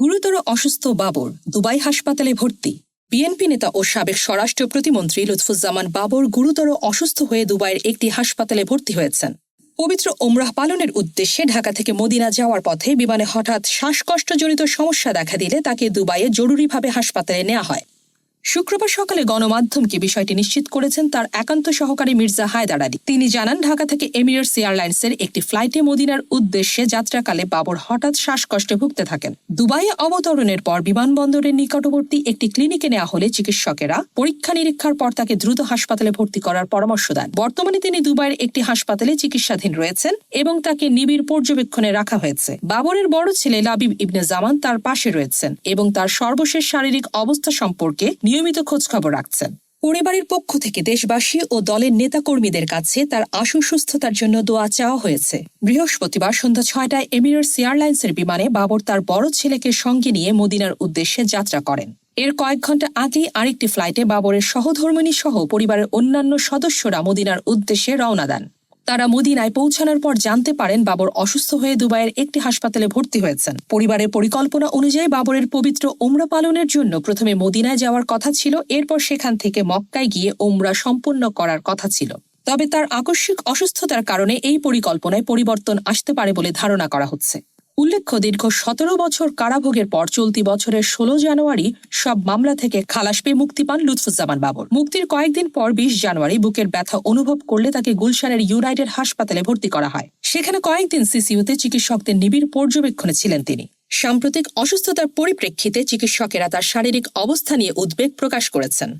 গুরুতর অসুস্থ বাবর দুবাই হাসপাতালে ভর্তি। বিএনপি নেতা ও সাবেক স্বরাষ্ট্র প্রতিমন্ত্রী লুৎফুজ্জামান বাবর গুরুতর অসুস্থ হয়ে দুবাইয়ের একটি হাসপাতালে ভর্তি হয়েছেন। পবিত্র ওমরাহ পালনের উদ্দেশ্যে ঢাকা থেকে মদিনা যাওয়ার পথে বিমানে হঠাৎ শ্বাসকষ্টজনিত সমস্যা দেখা দিলে তাকে দুবাইয়ে জরুরিভাবে হাসপাতালে নেওয়া হয়। শুক্রবার সকালে গণমাধ্যমকে বিষয়টি নিশ্চিত করেছেন তার একান্ত সহকারী মির্জা হায়দার আলী। তিনি জানান, ঢাকা থেকে এমিরেটস এয়ারলাইন্সের একটি ফ্লাইটে মদিনার উদ্দেশ্যে যাত্রাকালে বাবর হঠাৎ শ্বাসকষ্টে ভুগতে থাকেন। দুবাইয়ে অবতরণের পর বিমানবন্দরের নিকটবর্তী একটি ক্লিনিকে নেওয়া হলে চিকিৎসকেরা পরীক্ষা নিরীক্ষার পর তাকে দ্রুত হাসপাতালে ভর্তি করার পরামর্শ দেন। বর্তমানে তিনি দুবাইয়ের একটি হাসপাতালে চিকিৎসাধীন রয়েছেন এবং তাকে নিবিড় পর্যবেক্ষণে রাখা হয়েছে। বাবরের বড় ছেলে লাবিব ইবনে জামান তার পাশে রয়েছেন এবং তার সর্বশেষ শারীরিক অবস্থা সম্পর্কে নিয়মিত খোঁজখবর রাখছেন। পরিবারের পক্ষ থেকে দেশবাসী ও দলের নেতাকর্মীদের কাছে তার আশু সুস্থতার জন্য দোয়া চাওয়া হয়েছে। বৃহস্পতিবার সন্ধ্যা ছয়টায় এমিরেটস এয়ারলাইন্সের বিমানে বাবর তার বড় ছেলেকে সঙ্গে নিয়ে মদিনার উদ্দেশ্যে যাত্রা করেন। এর কয়েক ঘণ্টা আগেই আরেকটি ফ্লাইটে বাবরের সহধর্মিনী সহ পরিবারের অন্যান্য সদস্যরা মদিনার উদ্দেশ্যে রওনা দেন। তারা মদিনায় পৌঁছানোর পর জানতে পারেন বাবর অসুস্থ হয়ে দুবাইয়ের একটি হাসপাতালে ভর্তি হয়েছেন। পরিবারের পরিকল্পনা অনুযায়ী বাবরের পবিত্র ওমরা পালনের জন্য প্রথমে মদিনায় যাওয়ার কথা ছিল, এরপর সেখান থেকে মক্কায় গিয়ে ওমরা সম্পন্ন করার কথা ছিল। তবে তার আকস্মিক অসুস্থতার কারণে এই পরিকল্পনায় পরিবর্তন আসতে পারে বলে ধারণা করা হচ্ছে। উল্লেখ্য, দীর্ঘ সতেরো বছর কারাভোগের পর চলতি বছরের ষোলো জানুয়ারি সব মামলা থেকে খালাস পেয়ে মুক্তি পান লুৎফুজ্জামান বাবর। মুক্তির কয়েকদিন পর বিশ জানুয়ারি বুকের ব্যথা অনুভব করলে তাকে গুলশানের ইউনাইটেড হাসপাতালে ভর্তি করা হয়। সেখানে কয়েকদিন সিসিউতে চিকিৎসকদের নিবিড় পর্যবেক্ষণে ছিলেন তিনি। সাম্প্রতিক অসুস্থতার পরিপ্রেক্ষিতে চিকিৎসকেরা তার শারীরিক অবস্থা নিয়ে উদ্বেগ প্রকাশ করেছেন।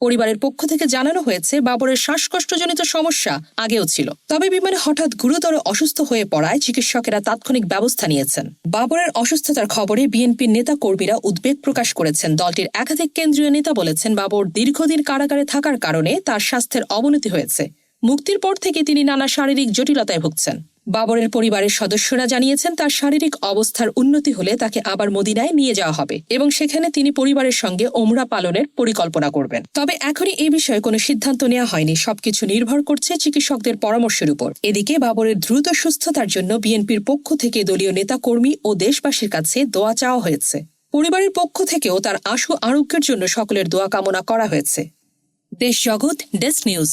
পরিবারের পক্ষ থেকে জানানো হয়েছে, বাবরের শ্বাসকষ্টজনিত সমস্যা আগেও ছিল। তবে বিমানে হঠাৎ গুরুতর অসুস্থ হয়ে পড়ায় চিকিৎসকেরা তাৎক্ষণিক ব্যবস্থা নিয়েছেন। বাবরের অসুস্থতার খবরে বিএনপির নেতা কর্মীরা উদ্বেগ প্রকাশ করেছেন। দলটির একাধিক কেন্দ্রীয় নেতা বলেছেন, বাবর দীর্ঘদিন কারাগারে থাকার কারণে তার স্বাস্থ্যের অবনতি হয়েছে। মুক্তির পর থেকে তিনি নানা শারীরিক জটিলতায় ভুগছেন। বাবরের পরিবারের সদস্যরা জানিয়েছেন, তার শারীরিক অবস্থার উন্নতি হলে তাকে আবার মদিনায় নিয়ে যাওয়া হবে এবং সেখানে তিনি পরিবারের সঙ্গে ওমরা পালনের পরিকল্পনা করবেন। তবে এখনই এই বিষয়ে কোনো সিদ্ধান্ত নেওয়া হয়নি। সবকিছু নির্ভর করছে চিকিৎসকদের পরামর্শের উপর। এদিকে বাবরের দ্রুত সুস্থতার জন্য বিএনপির পক্ষ থেকে দলীয় নেতাকর্মী ও দেশবাসীর কাছে দোয়া চাওয়া হয়েছে। পরিবারের পক্ষ থেকেও তার আশু আরোগ্যের জন্য সকলের দোয়া কামনা করা হয়েছে। দেশ জগৎ, ডেস্ক নিউজ।